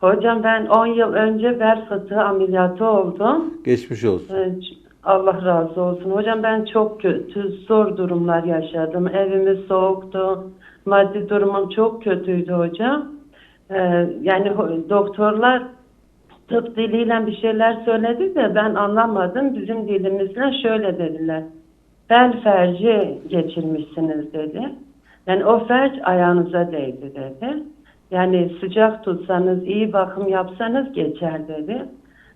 Hocam ben 10 yıl önce bel fıtığı ameliyatı oldum. Geçmiş olsun. Allah razı olsun. Hocam ben çok kötü, zor durumlar yaşadım. Evimiz soğuktu. Maddi durumum çok kötüydü hocam. Ee, yani doktorlar tıp diliyle bir şeyler söyledi de ben anlamadım. Bizim dilimizle şöyle dediler. Bel felci geçirmişsiniz dedi. Yani o felç ayağınıza değdi dedi. Yani sıcak tutsanız, iyi bakım yapsanız geçer dedi.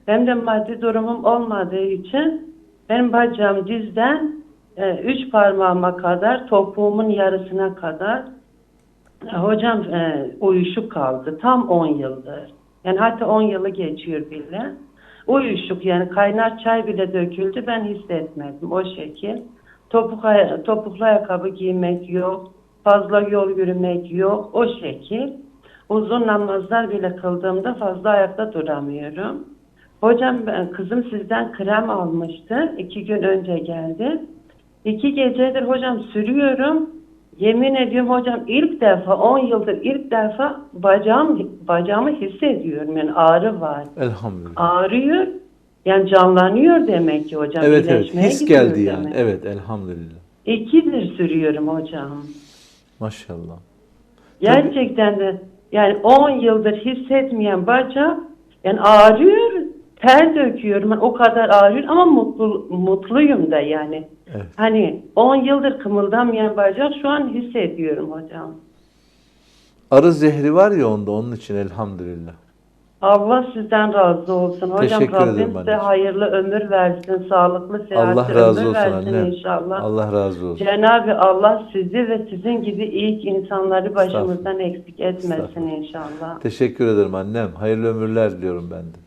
Benim de maddi durumum olmadığı için benim bacağım dizden e, üç parmağıma kadar, topuğumun yarısına kadar e, hocam e, uyuşuk kaldı. Tam 10 yıldır. Yani hatta 10 yılı geçiyor bile. Uyuşuk yani kaynar çay bile döküldü ben hissetmedim o şekil. Topuk, topuklu ayakkabı giymek yok. Fazla yol yürümek yok. O şekil. Uzun namazlar bile kıldığımda fazla ayakta duramıyorum. Hocam ben, kızım sizden krem almıştı. iki gün önce geldi. İki gecedir hocam sürüyorum. Yemin ediyorum hocam ilk defa 10 yıldır ilk defa bacağım bacağımı hissediyorum. Yani ağrı var. Elhamdülillah. Ağrıyor. Yani canlanıyor demek ki hocam. Evet evet his geldi yani. demek. Evet elhamdülillah. İkidir sürüyorum hocam. Maşallah. Gerçekten de yani 10 yıldır hissetmeyen bacak yani ağrıyor, ter döküyorum. Yani o kadar ağrıyor ama mutlu, mutluyum da yani. Evet. Hani 10 yıldır kımıldamayan bacak şu an hissediyorum hocam. Arı zehri var ya onda onun için elhamdülillah. Allah sizden razı olsun. Hocam Teşekkür Rabbim ederim size anneciğim. hayırlı ömür versin, sağlıklı, sıhhatli Allah razı ömür olsun versin annem. inşallah. Allah razı olsun. Cenab-ı Allah sizi ve sizin gibi ilk insanları başımızdan eksik etmesin Estağfurullah. inşallah. Teşekkür ederim annem. Hayırlı ömürler diliyorum ben de.